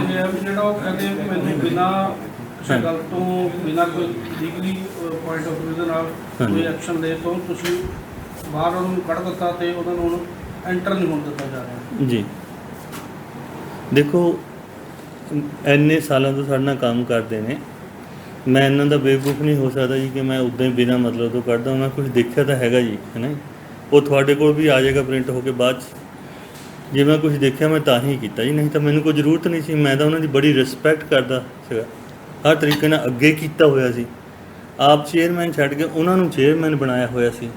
ਜਿਹੜਾ ਉਹ ਕਹਿੰਦੇ ਵੀ ਮੈਨੂੰ ਬਿਨਾ ਕਿਸੇ ਗੱਲ ਤੋਂ ਬਿਨਾ ਕੋਈ ਲੀਗਲੀ ਪੁਆਇੰਟ ਆਫ View ਦੇ ਨਾਲ ਕੋਈ। ਐਕਸ਼ਨ ਦੇ ਤੋਂ ਤੁਸੀਂ ਬਾਹਰ ਉਹਨੂੰ ਕੱਢ ਦਿੱਤਾ ਤੇ ਉਹਨਾਂ ਨੂੰ ਹੁਣ ਐਂਟਰ ਨਹੀਂ ਹੋਣ ਦਿੱਤਾ ਜਾ ਰਿਹਾ। ਜੀ। ਦੇਖੋ ਐਨੇ ਸਾਲਾਂ ਤੋਂ ਸਾਡੇ ਨਾਲ ਕੰਮ ਕਰਦੇ ਨੇ। ਮੈਂ ਇਹਨਾਂ ਦਾ ਬੇਵਕੂਫ ਨਹੀਂ ਹੋ ਸਕਦਾ ਜੀ ਕਿ ਮੈਂ ਉਦਾਂ ਹੀ ਬਿਨਾਂ ਮਤਲਬ ਤੋਂ ਕੱਢਦਾ ਮੈਂ ਕੁਝ ਦੇਖਿਆ ਤਾਂ ਹੈਗਾ ਜੀ ਹੈ ਨਾ ਜੀ। ਉਹ ਤੁਹਾਡੇ ਕੋਲ ਵੀ ਆ ਜਾਏਗਾ ਪ੍ਰਿੰਟ ਹੋ ਕੇ ਬਾਅਦ 'ਚ। ਜੇ ਮੈਂ ਕੁਝ ਦੇਖਿਆ, ਮੈਂ ਤਾਂ ਹੀ ਕੀਤਾ ਜੀ, ਨਹੀਂ ਤਾਂ ਮੈਨੂੰ ਕੋਈ ਜ਼ਰੂਰਤ ਨਹੀਂ ਸੀ। ਮੈਂ ਤਾਂ ਉਹਨਾਂ ਦੀ ਬੜੀ ਰਿਸਪੈਕਟ ਕਰਦਾ ਸੀਗਾ। ਹਰ ਤਰੀਕੇ ਨਾਲ ਅੱਗੇ ਕੀਤਾ ਹੋਇਆ ਸੀ। ਆਪ ਚੇਅਰਮੈਨ ਛੱਡ ਕੇ ਉਹਨਾਂ ਨੂੰ ਚੇਅਰਮੈਨ ਬਣਾਇਆ ਹੋਇਆ ਸੀ,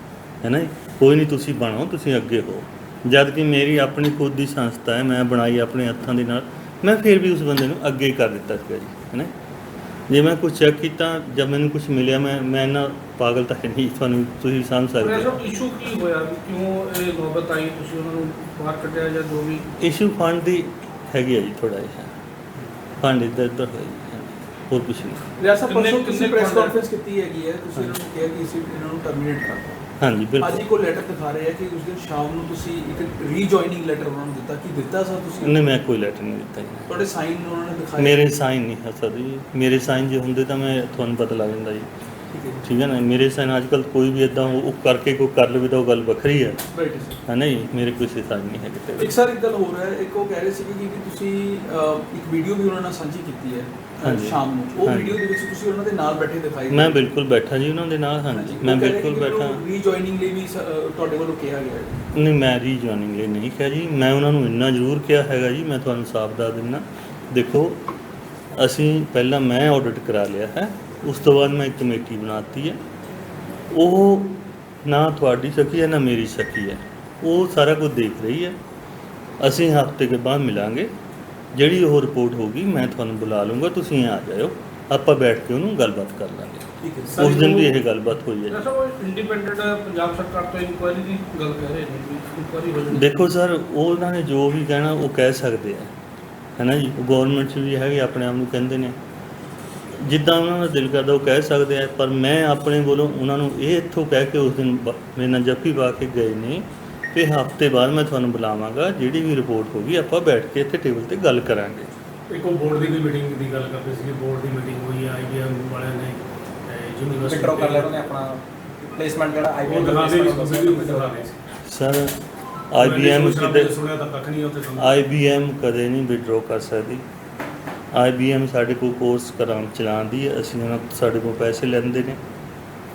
ਹੈ ਨਾ ਕੋਈ ਨਹੀਂ, ਤੁਸੀਂ ਬਣੋ, ਤੁਸੀਂ ਅੱਗੇ ਹੋ। ਜਦ ਕਿ ਮੇਰੀ ਆਪਣੀ ਖੁਦ ਦੀ ਸੰਸਥਾ ਹੈ, ਮੈਂ ਬਣਾਈ ਆਪਣੇ ਹੱਥਾਂ ਦੇ ਨਾਲ। ਮੈਂ ਫਿਰ ਵੀ ਉਸ ਬੰਦੇ ਨੂੰ ਅੱਗੇ ਕਰ ਦਿੱਤਾ ਸੀਗਾ ਜੀ, ਹੈ ਨਾ ਜੇ ਮੈਂ ਕੁਝ ਚੈੱਕ ਕੀਤਾ ਜਦ ਮੈਨੂੰ ਕੁਝ ਮਿਲਿਆ ਮੈਂ ਮੈਂ ਇੰਨਾ ਪਾਗਲ ਤਾਂ ਹੈ ਨਹੀਂ ਤੁਹਾਨੂੰ ਤੁਸੀਂ ਸਮਝ ਸਕਦੇ ਇਹ ਹੋ। ਸਭ ਇਸ਼ੂ ਕੀ ਹੋਇਆ? ਵੀ ਕਿਉਂ ਇਹ ਨੌਬਤ ਆਈ? ਤੁਸੀਂ ਉਹਨਾਂ ਨੂੰ ਬਾਹਰ ਕੱਢਿਆ ਜਾਂ ਜੋ ਵੀ? ਇਸ਼ੂ ਫੰਡ ਦੀ ਹੈਗੀ ਹੈ ਜੀ ਥੋੜਾ ਜਿਹਾ। ਫੰਡ ਇੱਧਰ ਉੱਧਰ ਹੋਰ ਕੁਝ ਨਹੀਂ। ਕਿੰਨੇ- ਪਰਸੋਂ ਤੁਸੀਂ ਪ੍ਰੈਸ ਕਾਨਫਰੰਸ ਕੀਤੀ ਹੈਗੀ ਹੈ? ਤੁਸੀਂ ਇਹਨਾਂ ਨੂੰ ਕਿਹਾ ਕਿ ਅਸੀਂ ਇਹਨਾਂ ਨੂੰ ਟਰਮੀਨੇਟ ਕਰ ਦਿਓ। ਹਾਂਜੀ ਅੱਜ ਬਿਲਕੁਲ ਕੋਈ ਲੈਟਰ ਦਿਖਾ ਰਹੇ ਆ ਕਿ ਉਸ ਦਿਨ ਸ਼ਾਮ ਨੂੰ ਤੁਸੀਂ ਇੱਕ ਰੀਜੁਆਇਨਿੰਗ ਲੈਟਰ ਉਹਨਾਂ ਨੂੰ ਦਿੱਤਾ। ਕੀ ਦਿੱਤਾ ਸਰ ਤੁਸੀਂ? ਨਹੀਂ ਮੈਂ ਕੋਈ ਲੈਟਰ ਨਹੀਂ ਦਿੱਤਾ ਜੀ। ਤੁਹਾਡੇ ਸਾਈਨ ਉਹਨਾਂ ਨੇ ਦਿਖਾਏ? ਮੇਰੇ ਸਾਈਨ ਨਹੀਂ ਹੈ ਸਰ ਜੀ। ਮੇਰੇ ਸਾਈਨ ਜੇ ਹੁੰਦੇ ਤਾਂ ਮੈਂ ਤੁਹਾਨੂੰ ਪਤਾ ਲੱਗ ਜਾਂਦਾ ਜੀ। ਠੀਕ ਹੈ ਨਾ? ਮੇਰੇ ਸਾਈਨ ਅੱਜ ਕੱਲ ਕੋਈ ਵੀ ਇਦਾਂ ਉਹ ਕਰਕੇ ਕੋਈ ਕਰ ਲਵੇ ਤਾਂ ਉਹ ਗੱਲ ਵੱਖਰੀ ਹੈ। ਹੈ ਨਾ ਜੀ? ਮੇਰੇ ਕੋਈ ਸਾਈਨ ਨਹੀਂ ਹੈ ਕਿਤੇ ਇੱਕ ਸਰ ਇੱਕ ਗੱਲ ਹੋ ਰਿਹਾ ਹੈ। ਇੱਕ ਉਹ ਕਹਿ ਰਹੇ ਸੀ ਕਿ ਕਿ ਤੁਸੀਂ ਇੱਕ ਵੀਡੀਓ ਵੀ ਉਹਨਾਂ ਨਾਲ ਸਾਂਝੀ ਕੀਤੀ ਹੈ। ਹਾਂਜੀ। ਸ਼ਾਮ ਨੂੰ। ਉਹ ਹਾਂਜੀ। ਵੀਡੀਓ ਦੇ ਵਿੱਚ ਤੁਸੀਂ ਉਹਨਾਂ ਦੇ ਨਾਲ ਬੈਠੇ ਦਿਖਾਈ ਮੈਂ ਬਿਲਕੁਲ ਬੈਠਾ ਜੀ ਉਹਨਾਂ ਦੇ ਨਾਲ ਹਾਂਜੀ। ਮੈਂ ਬਿਲਕੁਲ ਬੈਠਾ। ਰੀਜੁਆਇਨਿੰਗ ਲਈ ਵੀ ਸ- ਅਹ, ਤੁਹਾਡੇ ਵੱਲੋਂ ਕਿਹਾ ਗਿਆ ਹੈ। ਨਹੀਂ ਮੈਂ ਰੀਜੁਆਇਨਿੰਗ ਲਈ ਨਹੀਂ ਕਿਹਾ ਜੀ। ਮੈਂ ਉਹਨਾਂ ਨੂੰ ਇੰਨਾ ਜ਼ਰੂਰ ਕਿਹਾ ਹੈਗਾ ਜੀ ਮੈਂ ਤੁਹਾਨੂੰ ਸਾਫ਼ ਦੱਸ ਦਿੰਦਾ। ਦੇਖੋ ਅਸੀਂ ਪਹਿਲਾਂ ਮੈਂ ਆਡਿਟ ਕਰਾ ਲਿਆ ਹੈ। ਉਸ ਤੋਂ ਬਾਅਦ ਮੈਂ ਇੱਕ ਕਮੇਟੀ ਬਣਾਤੀ ਹੈ। ਉਹ ਨਾ ਤੁਹਾਡੀ ਸਕੀ ਹੈ ਨਾ ਮੇਰੀ ਸਕੀ ਹੈ। ਉਹ ਸਾਰਾ ਕੁਝ ਦੇਖ ਰਹੀ ਹੈ। ਅਸੀਂ ਹਫ਼ਤੇ ਕੇ ਬਾਅਦ ਮਿਲਾਂਗੇ। ਜਿਹੜੀ ਉਹ ਰਿਪੋਰਟ ਹੋਗੀ ਮੈਂ ਤੁਹਾਨੂੰ ਬੁਲਾ ਲੂੰਗਾ ਤੁਸੀਂ ਆ ਜਾਇਓ। ਆਪਾਂ ਬੈਠ ਕੇ ਉਹਨੂੰ ਗੱਲਬਾਤ ਕਰ ਲਾਂਗੇ। ਠੀਕ ਹੈ। ਉਸ ਦਿਨ ਵੀ ਇਹ ਗੱਲਬਾਤ ਹੋਈ ਹੈ। ਜੀ। ਐਸਾ ਉਹ ਇੰਡੀਪੈਂਡੈਂਟ ਪੰਜਾਬ ਸਰਕਾਰ ਤੋਂ ਇਨਕੁਆਇਰੀ ਦੀ ਗੱਲ ਕਹਿ ਰਹੇ ਨੇ ਵੀ ਇਨਕੁਆਇਰੀ ਹੋ ਜਾਣੀ ਦੇਖੋ ਸਰ ਉਹ ਉਹਨਾਂ ਨੇ ਜੋ ਵੀ ਕਹਿਣਾ ਉਹ ਕਹਿ ਸਕਦੇ ਆ। ਹੈ ਨਾ ਜੀ ਗਵਰਨਮੈਂਟ 'ਚ ਵੀ ਹੈਗੇ ਆਪਣੇ ਆਪ ਨੂੰ ਕਹਿੰਦੇ ਨੇ। ਜਿੱਦਾਂ ਉਹਨਾਂ ਦਾ ਦਿਲ ਕਰਦਾ ਉਹ ਕਹਿ ਸਕਦੇ ਆ। ਪਰ ਮੈਂ ਆਪਣੇ ਵੱਲੋਂ ਉਹਨਾਂ ਨੂੰ ਇਹ ਇੱਥੋਂ ਕਹਿ ਕੇ ਉਸ ਦਿਨ ਬ- ਮੇਰੇ ਨਾਲ ਜੱਫੀ ਪਾ ਕੇ ਗਏ ਨੇ ਕਿ ਹਫ਼ਤੇ ਬਾਅਦ ਮੈਂ ਤੁਹਾਨੂੰ ਬੁਲਾਵਾਂਗਾ ਜਿਹੜੀ ਵੀ ਰਿਪੋਰਟ ਹੋਗੀ ਆਪਾਂ ਬੈਠ ਕੇ ਇੱਥੇ ਟੇਬਲ ਤੇ ਗੱਲ ਕਰਾਂਗੇ। ਇੱਕ ਉਹ ਬੋਰਡ ਦੀ ਵੀ ਮੀਟਿੰਗ ਦੀ ਗੱਲ ਕਰਦੇ ਸੀ ਬੋਰਡ ਦੀ ਮੀਟਿੰਗ ਹੋਈ ਹੈ ਆਈਬੀਐਮ ਵਾਲਿਆਂ ਨੇ ਯੂਨੀਵਰਸਿਟੀ ਵਿਡਰੋ ਕਰ ਲਿਆ ਉਹਨੇ ਆਪਣਾ ਪਲੇਸਮੈਂਟ ਜਿਹੜਾ ਆਈਬੀਐਮ ਦੇ ਸੀ ਸਰ ਆਈਬੀਐਮ ਕਿਤੇ ਸੁਣਿਆ ਤਾਂ ਕੱਖ ਨਹੀਂ ਉੱਥੇ ਸੁਣਿਆ ਆਈਬੀਐਮ ਕਦੇ ਨਹੀਂ ਵਿਡਰੋ ਕਰ ਸਕਦੀ। ਆਈਬੀਐਮ ਸਾਡੇ ਕੋਲ ਕੋਰਸ ਕਰਾਂ ਚਲਾਉਂਦੀ ਹੈ ਅਸੀਂ ਉਹਨਾਂ ਤੋਂ ਸਾਡੇ ਕੋਲ ਪੈਸੇ ਲੈਂਦੇ ਨੇ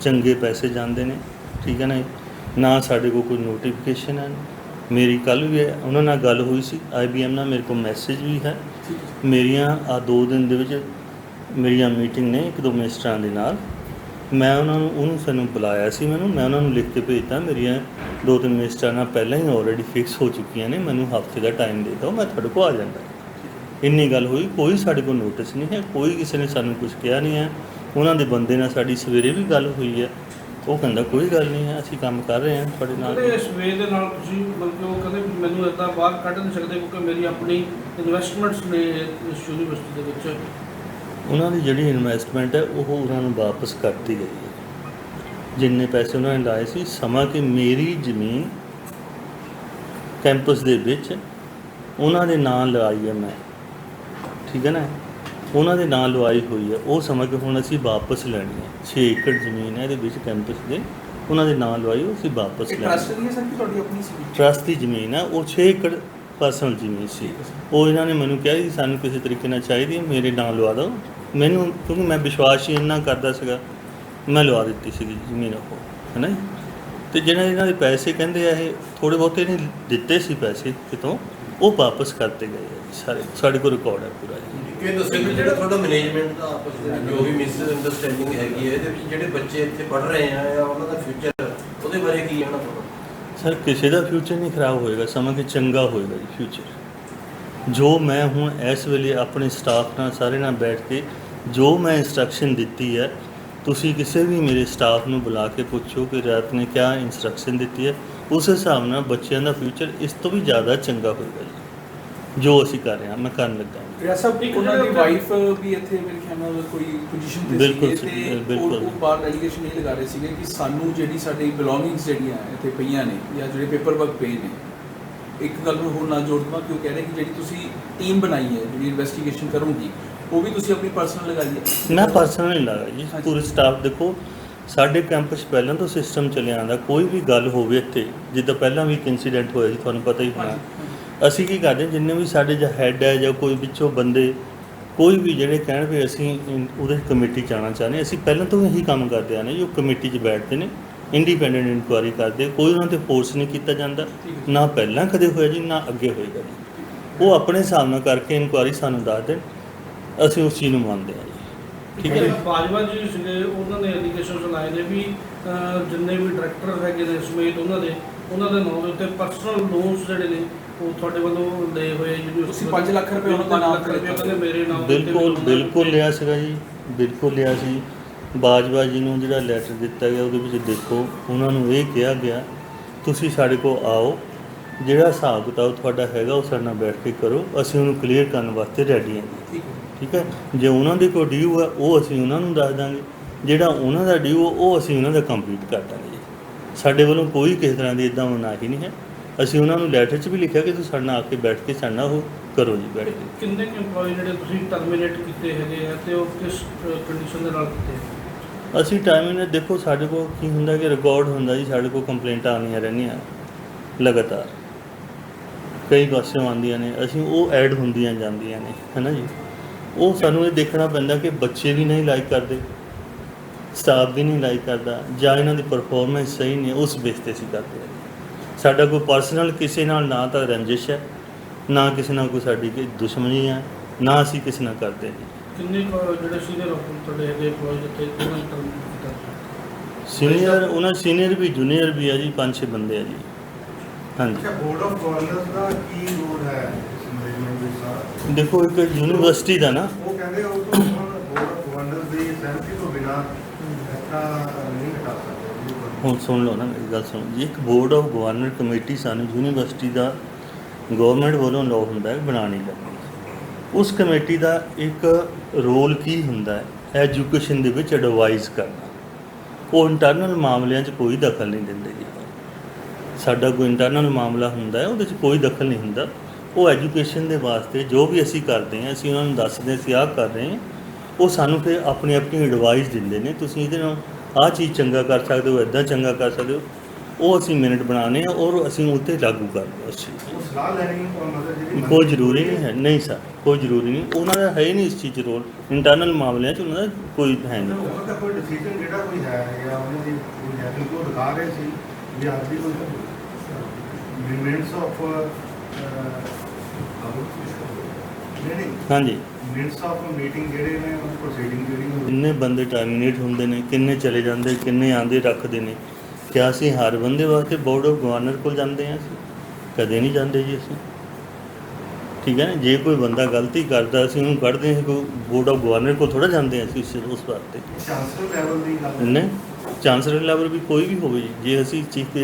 ਚੰਗੇ ਪੈਸੇ ਜਾਂਦੇ ਨੇ ਠੀਕ ਹੈ ਨਾ ਜੀ? ਨਾ ਸਾਡੇ ਕੋਲ ਕੋਈ ਨੋਟੀਫਿਕੇਸ਼ਨ ਹੈ। ਮੇਰੀ ਕੱਲ ਵੀ ਹੈ, ਉਹਨਾਂ ਨਾਲ ਗੱਲ ਹੋਈ ਸੀ। ਆਈਬੀਐਮ ਨਾਲ ਮੇਰੇ ਕੋਲ ਮੈਸੇਜ ਵੀ ਹੈ। ਮੇਰੀਆਂ ਆ ਦੋ ਦਿਨ ਦੇ ਵਿੱਚ ਮੇਰੀਆਂ ਮੀਟਿੰਗ ਨੇ ਇੱਕ ਦੋ ਮਿਨਿਸਟਰਾਂ ਦੇ ਨਾਲ। ਮੈਂ ਉਹਨਾਂ ਨੂੰ, ਉਹਨੂੰ ਸਾਨੂੰ ਬੁਲਾਇਆ ਸੀ ਮੈਨੂੰ। ਮੈਂ ਉਹਨਾਂ ਨੂੰ ਲਿਖ ਕੇ ਭੇਜਤਾ, ਮੇਰੀਆਂ ਦੋ ਤਿੰਨ ਮਿਨਿਸਟਰਾਂ ਨਾਲ ਪਹਿਲਾਂ ਹੀ ਆਲਰੇਡੀ ਫਿਕਸ ਹੋ ਚੁੱਕੀਆਂ ਨੇ। ਮੈਨੂੰ ਹਫ਼ਤੇ ਦਾ ਟਾਈਮ ਦੇ ਦਿਓ, ਮੈਂ ਤੁਹਾਡੇ ਕੋਲ ਆ ਜਾਂਦਾ। ਇੰਨੀ ਗੱਲ ਹੋਈ, ਕੋਈ ਸਾਡੇ ਕੋਲ ਨੋਟਿਸ ਨਹੀਂ ਹੈ। ਕੋਈ ਕਿਸੇ ਨੇ ਸਾਨੂੰ ਕੁਝ ਕਿਹਾ ਨਹੀਂ ਹੈ। ਉਹਨਾਂ ਦੇ ਬੰਦੇ ਨਾਲ ਸਾਡੀ ਸਵੇਰੇ ਵੀ ਗੱਲ ਹੋਈ ਹੈ। ਉਹ ਕਹਿੰਦਾ ਕੋਈ ਗੱਲ ਨਹੀਂ ਹੈ ਅਸੀਂ ਕੰਮ ਕਰ ਰਹੇ ਹਾਂ ਤੁਹਾਡੇ ਨਾਲ। ਕਹਿੰਦੇ ਇਸ ਵੇ ਦੇ ਨਾਲ ਤੁਸੀਂ ਬਲਕਿ ਉਹ ਕਹਿੰਦੇ ਵੀ ਮੈਨੂੰ ਇਦਾਂ ਬਾਹਰ ਕੱਢ ਨਹੀਂ ਸਕਦੇ ਕਿਉਂਕਿ ਮੇਰੀ ਆਪਣੀ ਇਨਵੈਸਟਮੈਂਟਸ ਨੇ ਇਸ ਯੂਨੀਵਰਸਿਟੀ ਦੇ ਵਿੱਚ। ਉਹਨਾਂ ਦੀ ਜਿਹੜੀ ਇਨਵੈਸਟਮੈਂਟ ਹੈ ਉਹ ਉਹਨਾਂ ਨੂੰ ਵਾਪਸ ਕਰਤੀ ਗਈ ਹੈ। ਜਿੰਨੇ ਪੈਸੇ ਉਹਨਾਂ ਨੇ ਲਾਏ ਸੀ ਸਮਾਂ ਕਿ ਮੇਰੀ ਜ਼ਮੀਨ ਕੈਂਪਸ ਦੇ ਵਿੱਚ ਉਹਨਾਂ ਦੇ ਨਾਂ ਲਵਾਈ ਹੈ ਮੈਂ। ਠੀਕ ਹੈ ਨਾ? ਉਹਨਾਂ ਦੇ ਨਾਂ ਲਵਾਈ ਹੋਈ ਹੈ। ਉਹ ਸਮਾਂ ਕਿ ਹੁਣ ਅਸੀਂ ਵਾਪਸ ਲੈਣੀ ਹੈ। 6 ਏਕੜ ਜ਼ਮੀਨ ਹੈ ਇਹਦੇ ਵਿੱਚ ਕੈਂਪਸ ਦੇ। ਉਹਨਾਂ ਦੇ ਨਾਂ ਲਵਾਈ ਉਹ ਅਸੀਂ ਵਾਪਸ ਲੈਣੀ ਟਰਸਟ ਹੈ ਦੀ ਹੈ ਸਰ ਕਿ ਤੁਹਾਡੀ ਆਪਣੀ ਸੀ ਟਰਸਟ ਦੀ ਜ਼ਮੀਨ ਹੈ। ਉਹ 6 ਏਕੜ ਪਰਸਨਲ ਜ਼ਮੀਨ ਸੀ। ਉਹ ਇਹਨਾਂ ਨੇ ਮੈਨੂੰ ਕਿਹਾ ਜੀ ਸਾਨੂੰ ਕਿਸੇ ਤਰੀਕੇ ਨਾਲ ਚਾਹੀਦੀ ਹੈ ਮੇਰੇ ਨਾਂ ਲਵਾ ਦਿਓ। ਮੈਨੂੰ ਕਿਉਂਕਿ ਮੈਂ ਵਿਸ਼ਵਾਸ ਹੀ ਇੰਨਾ ਕਰਦਾ ਸੀਗਾ ਮੈਂ ਲਵਾ ਦਿੱਤੀ ਸੀਗੀ ਜ਼ਮੀਨ ਉਹ ਹੈ ਨਾ ਤੇ ਜਿਹਨਾਂ ਇਹਨਾਂ ਦੇ ਪੈਸੇ ਕਹਿੰਦੇ ਆ ਇਹ ਥੋੜੇ ਬਹੁਤੇ ਨੇ ਦਿੱਤੇ ਸੀ ਪੈਸੇ ਕਿਤੋਂ। ਉਹ ਵਾਪਸ ਕਰਤੇ ਗਏ ਆ ਜੀ ਸਾਰੇ ਸਾਡੇ ਕੋਲ ਰਿਕਾਰਡ ਹੈ ਪੂਰਾ ਜੀ। ਇਹ ਦੱਸੋ ਵੀ ਜਿਹੜਾ ਤੁਹਾਡਾ ਮੈਨੇਜਮੈਂਟ ਦਾ ਆਪਸ ਦੇ ਵਿੱਚ ਜੋ ਵੀ ਮਿਸ ਅੰਡਰਸਟੈਂਡਿੰਗ ਹੈਗੀ ਹੈ ਇਹਦੇ ਵਿੱਚ ਜਿਹੜੇ ਬੱਚੇ ਇੱਥੇ ਪੜ੍ਹ ਰਹੇ ਆ ਜਾਂ ਉਹਨਾਂ ਦਾ ਫਿਊਚਰ ਉਹਦੇ ਬਾਰੇ ਕੀ ਕਹਿਣਾ ਤੁਹਾਡਾ? ਸਰ ਕਿਸੇ ਦਾ ਫਿਊਚਰ ਨਹੀਂ ਖਰਾਬ ਹੋਏਗਾ ਸਮਾਂ ਕਿ ਚੰਗਾ ਹੋਏਗਾ ਜੀ ਫਿਊਚਰ ਜੋ ਮੈਂ ਹੁਣ ਇਸ ਵੇਲੇ ਆਪਣੇ ਸਟਾਫ ਨਾਲ ਸਾਰੇ ਨਾਲ ਬੈਠ ਕੇ ਜੋ ਮੈਂ ਇਨਸਟਰਕਸ਼ਨ ਦਿੱਤੀ ਹੈ ਤੁਸੀਂ ਕਿਸੇ ਵੀ ਮੇਰੇ ਸਟਾਫ ਨੂੰ ਬੁਲਾ ਕੇ ਪੁੱਛੋ ਕਿ ਰਾਤ ਨੇ ਕਿਆ ਇਨਸਟਰਕਸ਼ਨ ਦਿੱਤੀ ਹੈ। ਉਸ ਹਿਸਾਬ ਨਾਲ ਬੱਚਿਆਂ ਦਾ ਫਿਊਚਰ ਇਸ ਤੋਂ ਵੀ ਜ਼ਿਆਦਾ ਚੰਗਾ ਹੋਏਗਾ ਜੀ ਜੋ ਅਸੀਂ ਕਰ ਰਹੇ ਹਾਂ ਮੈਂ ਕਰਨ ਲੱਗਾ ਸਾਹਿਬ ਇੱਕ ਉਹਨਾਂ ਦੀ ਵਾਈਫ ਵੀ ਇੱਥੇ ਮੇਰੇ ਖਿਆਲ ਨਾਲ ਕੋਈ ਪੋਜੀਸ਼ਨ ਤੇ ਬਿਲਕੁਲ ਸੀ, ਤੇ ਬਿਲਕੁਲ। ਉਹ- ਬਾਹਰ ਐਲੀਗੇਸ਼ਨ ਇਹ ਲਗਾ ਰਹੇ ਸੀਗੇ ਕਿ ਸਾਨੂੰ ਜਿਹੜੀ ਸਾਡੀ ਬਿਲੋਂਗਿੰਗਸ ਜਿਹੜੀਆਂ ਇੱਥੇ ਪਈਆਂ ਨੇ ਜਾਂ ਜਿਹੜੇ ਪੇਪਰ ਵਰਕ ਪਏ ਨੇ ਇੱਕ ਗੱਲ ਨੂੰ ਹੋਰ ਨਾਲ ਜੋੜ ਦਵਾਂ ਕਿ ਉਹ ਕਹਿ ਰਹੇ ਕਿ ਜਿਹੜੀ ਤੁਸੀਂ ਟੀਮ ਬਣਾਈ ਹੈ ਜਿਹੜੀ ਇਨਵੈਸਟੀਗੇਸ਼ਨ ਕਰੂਗੀ ਉਹ ਵੀ ਤੁਸੀਂ ਆਪਣੀ ਪਰਸਨਲ ਲਗਾਈ ਹੈ ਮੈਂ ਪਰਸਨਲੀ ਲਾਇਆ ਜੀ ਹਾਂਜੀ। ਪੂਰੇ ਸਟਾਫ ਦੇਖੋ ਸਾਡੇ ਕੈਂਪਸ ਪਹਿਲਾਂ ਤੋਂ ਸਿਸਟਮ ਚੱਲਿਆ ਆਂਦਾ ਕੋਈ ਵੀ ਗੱਲ ਹੋਵੇ ਇੱਥੇ ਜਿੱਦਾਂ ਪਹਿਲਾਂ ਵੀ ਇੱਕ ਇਨਸੀਡੈਂਟ ਹੋਇਆ ਸੀ ਤੁਹਾਨੂੰ ਪਤਾ ਹੀ ਹੋਣਾ। ਅਸੀਂ ਕੀ ਕਰਦੇ ਜਿੰਨੇ ਵੀ ਸਾਡੇ ਜਾਂ ਹੈੱਡ ਹੈ ਜਾਂ ਕੋਈ ਵਿੱਚੋਂ ਬੰਦੇ ਕੋਈ ਵੀ ਜਿਹੜੇ ਕਹਿਣ ਵੀ ਅਸੀਂ ਉਹਦੇ ਕਮੇਟੀ ਚ ਆਉਣਾ ਚਾਹੁੰਦੇ ਅਸੀਂ ਪਹਿਲਾਂ ਤੋਂ ਇਹੀ ਕੰਮ ਕਰਦੇ ਆਨੇ ਜੋ ਕਮੇਟੀ 'ਚ ਬੈਠਦੇ ਨੇ ਇੰਡੀਪੈਂਡੈਂਟ ਇਨਕੁਆਇਰੀ ਕਰਦੇ ਕੋਈ ਉਹਨਾਂ ਤੇ ਫੋਰਸ ਨਹੀਂ ਕੀਤਾ ਜਾਂਦਾ। ਨਾ ਪਹਿਲਾਂ ਕਦੇ ਹੋਇਆ ਜੀ ਨਾ ਅੱਗੇ ਹੋਏਗਾ ਜੀ। ਉਹ ਆਪਣੇ ਹਿਸਾਬ ਨਾਲ ਕਰਕੇ ਇਨਕੁਆਇਰੀ ਸਾਨੂੰ ਦੱਸ ਦੇਣ ਅਸੀਂ ਉਸ ਚੀਜ਼ ਨੂੰ ਮੰਨਦੇ ਹਾਂ ਜੀ। ਠੀਕ ਹੈ ਬਾਜਵਾ ਜੀ ਸੀਗੇ ਉਹਨਾਂ ਨੇ ਐਲੀਗੇਸ਼ਨ ਲਾਏ ਨੇ ਵੀ ਜਿੰਨੇ ਵੀ ਡਾਇਰੈਕਟਰ ਹੈਗੇ ਨੇ ਸਮੇਤ ਉਹਨਾਂ ਦੇ ਉਹਨਾਂ ਦੇ ਨਾਮ ਦੇ ਉੱਤੇ ਪਰਸਨਲ ਲੋਨਸ ਜਿਹੜੇ ਨੇ ਉਹ ਤੁਹਾਡੇ ਵੱਲੋਂ ਲਏ ਹੋਏ ਤੁਸੀਂ ਪੰਜ ਲੱਖ ਰੁਪਏ ਉਹਨਾਂ ਦਾ ਨਾਮ। ਕਹਿੰਦੇ ਮੇਰੇ ਨਾਮ ਬਿਲਕੁਲ ਬਿਲਕੁਲ ਲਿਆ ਸੀਗਾ ਜੀ ਬਿਲਕੁਲ ਲਿਆ ਸੀ। ਬਾਜਵਾ ਜੀ ਨੂੰ ਜਿਹੜਾ ਲੈਟਰ ਦਿੱਤਾ ਗਿਆ ਉਹਦੇ ਵਿੱਚ ਦੇਖੋ ਉਹਨਾਂ ਨੂੰ ਇਹ ਕਿਹਾ ਗਿਆ ਤੁਸੀਂ ਸਾਡੇ ਕੋਲ ਆਓ ਜਿਹੜਾ ਹਿਸਾਬ ਕਿਤਾਬ ਤੁਹਾਡਾ ਹੈਗਾ ਉਹ ਸਾਡੇ ਨਾਲ ਬੈਠ ਕੇ ਕਰੋ ਅਸੀਂ ਉਹਨੂੰ ਕਲੀਅਰ ਕਰਨ ਵਾਸਤੇ ਰੈਡੀ ਹਾਂ। ਠੀਕ ਹੈ। ਠੀਕ ਹੈ? ਜੇ ਉਹਨਾਂ ਦੇ ਕੋਲ ਡਿਊ ਹੈ ਉਹ ਅਸੀਂ ਉਹਨਾਂ ਨੂੰ ਦੱਸ ਦਾਂਗੇ। ਜਿਹੜਾ ਉਹਨਾਂ ਦਾ ਡਿਊ ਉਹ ਅਸੀਂ ਉਹਨਾਂ ਦਾ ਕੰਪਲੀਟ ਕਰ ਦਾਂਗੇ ਸਾਡੇ ਵੱਲੋਂ ਕੋਈ ਕਿਸੇ ਤਰ੍ਹਾਂ ਦੀ ਇਦਾਂ ਮਨਾਹੀ ਨਹੀਂ ਹੈ। ਅਸੀਂ ਉਹਨਾਂ ਨੂੰ ਲੈਟਰ 'ਚ ਵੀ ਲਿਖਿਆ ਕਿ ਤੁਸੀਂ ਸਾਡੇ ਨਾਲ ਆ ਕੇ ਬੈਠ ਕੇ ਸਾਡੇ ਨਾਲ ਉਹ ਕਰੋ ਜੀ ਬੈਠ ਕੇ। ਕਿੰਨੇ ਕੁ EMPLOYE ਜਿਹੜੇ ਤੁਸੀਂ ਟਰਮੀਨੇਟ ਕੀਤੇ ਹੈਗੇ ਆ ਤੇ ਉਹ ਕਿਸ ਕੰਡੀਸ਼ਨ ਦੇ ਨਾਲ ਕੀਤੇ ਅਸੀਂ ਟਾਈਮਿੰਗ ਨੇ ਦੇਖੋ ਸਾਡੇ ਕੋਲ ਕੀ ਹੁੰਦਾ ਕਿ ਰਿਕਾਰਡ ਹੁੰਦਾ ਜੀ ਸਾਡੇ ਕੋਲ ਕੰਪਲੇਂਟਾਂ ਆਉਂਦੀਆਂ ਰਹਿੰਦੀਆਂ ਲਗਾਤਾਰ। ਕਈ ਪਾਸਿਓਂ ਆਉਂਦੀਆਂ ਨੇ ਅਸੀਂ ਉਹ ਐਡ ਹੁੰਦੀਆਂ ਜਾਂਦੀਆਂ ਨੇ ਹੈਨਾ ਜੀ? ਉਹ ਸਾਨੂੰ ਇਹ ਦੇਖਣਾ ਪੈਂਦਾ ਕਿ ਬੱਚੇ ਵੀ ਨਹੀਂ ਲਾਈਕ ਕਰਦੇ ਸਟਾਫ ਵੀ ਨਹੀਂ ਲਾਈਕ ਕਰਦਾ ਜਾਂ ਇਹਨਾਂ ਦੀ ਪਰਫਾਰਮੈਂਸ ਸਹੀ ਨਹੀਂ ਉਸ ਬੇਸ ਤੇ ਅਸੀਂ ਕਰਦੇ ਸਾਡਾ ਕੋਈ ਪਰਸਨਲ ਕਿਸੇ ਨਾਲ ਨਾ ਤਾਂ ਰੰਜਿਸ਼ ਹੈ ਨਾ ਕਿਸੇ ਨਾਲ ਕੋਈ ਸਾਡੀ ਕੋਈ ਦੁਸ਼ਮਣੀ ਹੈ ਨਾ ਅਸੀਂ ਕਿਸੇ ਨਾਲ ਕਰਦੇ ਜੀ ਕਿੰਨੇ ਜਿਹੜੇ ਸੀਨੀਅਰ ਅਫਸਰ ਤੁਹਾਡੇ ਹੈਗੇ EMPLOYE ਜਿੱਥੇ ਉਹਨਾਂ ਨੂੰ ਟਰਮੀਨੇਟ ਕੀਤਾ ਸੀਨੀਅਰ ਉਹਨਾਂ ਸੀਨੀਅਰ ਵੀ ਜੂਨੀਅਰ ਵੀ ਆ ਜੀ ਪੰਜ ਛੇ ਬੰਦੇ ਆ ਜੀ। ਹਾਂਜੀ। ਅੱਛਾ ਬੋਰਡ ਆਫ ਗਵਰਨਰਸ ਦਾ ਕੀ ਰੋਲ ਹੈ? ਦੇ ਸਾਥ। ਦੇਖੋ ਇੱਕ ਯੂਨੀਵਰਸਿਟੀ ਦਾ ਨਾ। ਉਹ ਕਹਿੰਦੇ ਉਹ ਤੋਂ ਗਵਰਨਰਸ ਦੀ ਸਹਿਮਤੀ ਤੋਂ ਬਿਨਾ ਐਸਾ ਨਹੀਂ ਹਟਾ ਸਕਦੇ ਹੁਣ ਸੁਣ ਲਓ ਨਾ ਮੇਰੀ ਗੱਲ ਸੁਣੋ ਜੀ। ਇੱਕ ਬੋਰਡ ਆਫ ਗਵਰਨਰ ਕਮੇਟੀ ਸਾਨੂੰ ਯੂਨੀਵਰਸਿਟੀ ਦਾ ਗਵਰਨਮੈਂਟ ਵੱਲੋਂ ਲਾਅ ਹੁੰਦਾ ਹੈ ਬਣਾਉਣੀ ਲੱਗਦੀ ਉਸ ਕਮੇਟੀ ਦਾ ਇੱਕ ਰੋਲ ਕੀ ਹੁੰਦਾ ਹੈ? ਐਜੂਕੇਸ਼ਨ ਦੇ ਵਿੱਚ ਐਡਵਾਈਜ਼ ਕਰਨਾ। ਉਹ ਇੰਟਰਨਲ ਮਾਮਲਿਆਂ 'ਚ ਕੋਈ ਦਖਲ ਨਹੀਂ ਦਿੰਦੇ ਜੀ। ਸਾਡਾ ਕੋਈ ਇੰਟਰਨਲ ਮਾਮਲਾ ਹੁੰਦਾ ਹੈ ਉਹਦੇ 'ਚ ਕੋਈ ਦਖਲ ਨਹੀਂ ਹੁੰਦਾ। ਉਹ ਐਜੂਕੇਸ਼ਨ ਦੇ ਵਾਸਤੇ ਜੋ ਵੀ ਅਸੀਂ ਕਰਦੇ ਹਾਂ ਅਸੀਂ ਉਹਨਾਂ ਨੂੰ ਦੱਸਦੇ ਹਾਂ ਅਸੀਂ ਆਹ ਕਰ ਰਹੇ ਹਾਂ ਉਹ ਸਾਨੂੰ ਫਿਰ ਆਪਣੀ ਆਪਣੀ ਐਡਵਾਈਸ ਦਿੰਦੇ ਨੇ। ਤੁਸੀਂ ਇਹਦੇ ਨਾਲ ਆਹ ਚੀਜ਼ ਚੰਗਾ ਕਰ ਸਕਦੇ ਹੋ ਇਦਾਂ ਚੰਗਾ ਕਰ ਸਕਦੇ ਹੋ ਉਹ ਅਸੀਂ ਮਿੰਟ ਬਣਾਉਂਦੇ ਹਾਂ ਔਰ ਅਸੀਂ ਉਹ 'ਤੇ ਲਾਗੂ ਕਰਦੇ ਹਾਂ ਉਸ ਚੀਜ਼ ਨੂੰ। ਉਹ ਸਲਾਹ ਲੈਣੀ ਉਹ ਮਤਲਬ ਜਿਹੜੀ ਕੋਈ ਜ਼ਰੂਰੀ ਨਹੀਂ ਹੈ। ਨਹੀਂ ਸਰ ਕੋਈ ਜ਼ਰੂਰੀ ਨਹੀਂ। ਉਹਨਾਂ ਦਾ ਹੈ ਹੀ ਨਹੀਂ ਇਸ ਚੀਜ਼ 'ਚ ਰੋਲ ਇੰਟਰਨਲ ਮਾਮਲਿਆਂ 'ਚ ਉਹਨਾਂ ਦਾ ਕੋਈ ਹੈ ਨਹੀਂ। ਉਹਨਾਂ ਦਾ ਕੋਈ ਡਿਸੀਜਨ ਜਿਹੜਾ ਕੋਈ ਹੈ ਜਾਂ ਉਹਨਾਂ ਦੀ ਕੋਈ ਹੈ ਕਿਉਂਕਿ ਉਹ ਦਿਖਾ ਰਹੇ ਸੀ ਵੀ ਅੱਜ ਦੀ ਕੋਈ ਮਿੰਟਸ ਆਫ ਹਾਂਜੀ। ਮਿੰਟਸ ਆਫ ਮੀਟਿੰਗ ਜਿਹੜੇ ਨੇ ਉਹ ਪ੍ਰੋਸੀਡਿੰਗ ਜਿਹੜੀ ਉਹ ਕਿੰਨੇ ਬੰਦੇ ਟਰਮੀਨੇਟ ਹੁੰਦੇ ਨੇ ਕਿੰਨੇ ਚਲੇ ਜਾਂਦੇ ਕਿੰਨੇ ਆਂਦੇ ਰੱਖਦੇ ਨੇ? ਕਿਆ ਅਸੀਂ ਹਰ ਬੰਦੇ ਵਾਸਤੇ ਬੋਰਡ ਆਫ ਗਵਰਨਰ ਕੋਲ ਜਾਂਦੇ ਹਾਂ ਅਸੀਂ? ਕਦੇ ਨਹੀਂ ਜਾਂਦੇ ਜੀ ਅਸੀਂ। ਠੀਕ ਹੈ ਨਾ? ਜੇ ਕੋਈ ਬੰਦਾ ਗਲਤੀ ਕਰਦਾ ਅਸੀਂ ਉਹਨੂੰ ਕੱਢਦੇ ਹਾਂ ਕੋਈ ਬੋਰਡ ਆਫ ਗਵਰਨਰ ਕੋਲ ਥੋੜਾ ਜਾਂਦੇ ਹਾਂ ਅਸੀਂ ਉਸ- ਉਸ ਵਾਸਤੇ। ਚਾਂਸਲਰ ਲੈਵਲ ਦੀ ਗੱਲ ਨਹੀਂ। ਚਾਂਸਲਰ ਲੈਵਲ ਵੀ ਕੋਈ ਵੀ ਹੋਵੇ ਜੀ। ਜੇ ਅਸੀਂ ਚੀਫ